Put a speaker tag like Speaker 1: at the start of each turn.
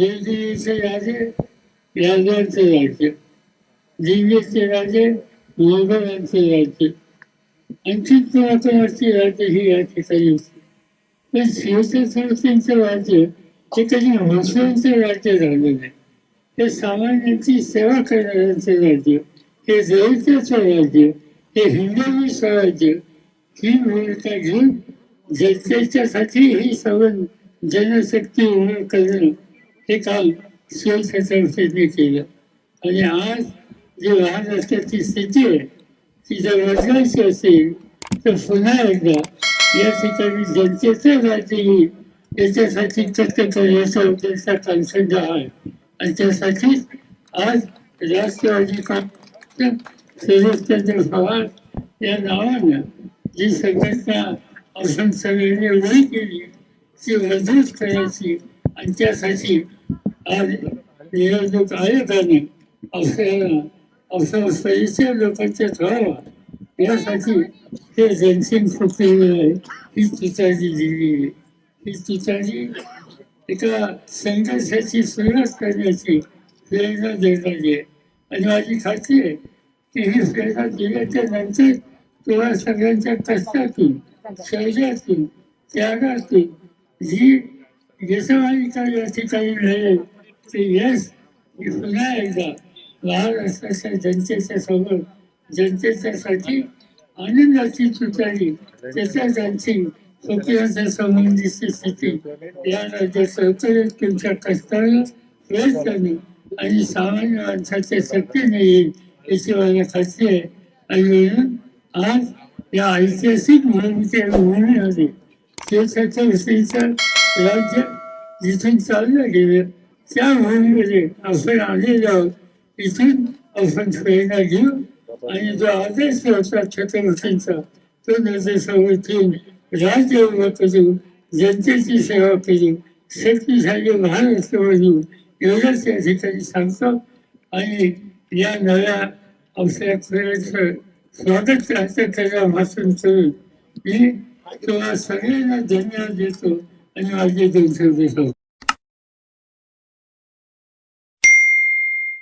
Speaker 1: देवदेवीचे राजे राजांचे राज्य दिव्यचे राजे मोगलांचे राज्य आणखी कोणाकोणाची राज्य ही या ठिकाणी होती. पण शिवछत्रपतींचं राज्य हे कधी मुस्लिमचं राज्य झालं नाही. हे सामान्यांची सेवा करणाऱ्यांचं राज्य हे देवतेचं राज्य हे हिंदवी स्वराज्य ही भूमिका घेऊन जनतेच्यासाठी ही सवन जनशक्ती उभं करणं हे काम शिवछत्रपतींनी केलं. आणि आज जी महाराष्ट्राची स्थिती आहे ती जर बदलायची असेल तर पुन्हा एकदा या ठिकाणी जनतेचं राज्य येईल याच्यासाठी कष्ट करण्याचा त्यांचा कांसंड आहे. आणि त्यासाठीच आज राष्ट्रवादी काँग्रेस पवार या नावानं जी संघटना आपण सगळ्यांनी उभी केली ती मजबूत करायची त्यासाठी आज निवडणूक आयोगाने आपल्याला आपला लोकांच्या व्हावा यासाठी ते जनसिंग फुकलेलं आहे ही तुतारी दिली आहे. ही तुतारी एका संघर्षाची सुरुवात करण्याची प्रेरणा देणारी आहे. आणि माझी खात्री आहे की ही प्रेरणा दिल्याच्या नंतर तुम्हाला सगळ्यांच्या कष्टातून शौर्यातून त्यागातून जी यशमालिका या ठिकाणी नाही ते यश मी पुन्हा एकदा महाराष्ट्राच्या जनतेच्या समोर जनतेच्यासाठी आनंदाची तुतारी. त्याच्या त्यांची स्वप्नाच्या संबंधीची स्थिती या राज्यात सहकार्य तुमच्या कष्टाला प्रयत्नाने आणि सामान्य माणसाच्या शक्तीने येईल याची मला खात्री आहे आणि म्हणून आज या ऐतिहासिक भूमीच्या भूमीमध्ये विषयीचा राज्य जिथून चाललं गेले त्या भूमीमध्ये आपण आलेलो आहोत इथून आपण प्रेरणा घेऊ आणि जो आदर्श होता छत्रपतींचा तो नजरेसमोर ठेवून राज्य उभं करू जनतेची सेवा करू शक्तिशाली महाराष्ट्र बनवू एवढंच या ठिकाणी सांगतो आणि या नव्या आपल्या खेळाचं स्वागत राहतं त्याच्या करून मी तुम्हाला सगळ्यांना धन्यवाद देतो आणि माझे दोन शब्द सांगतो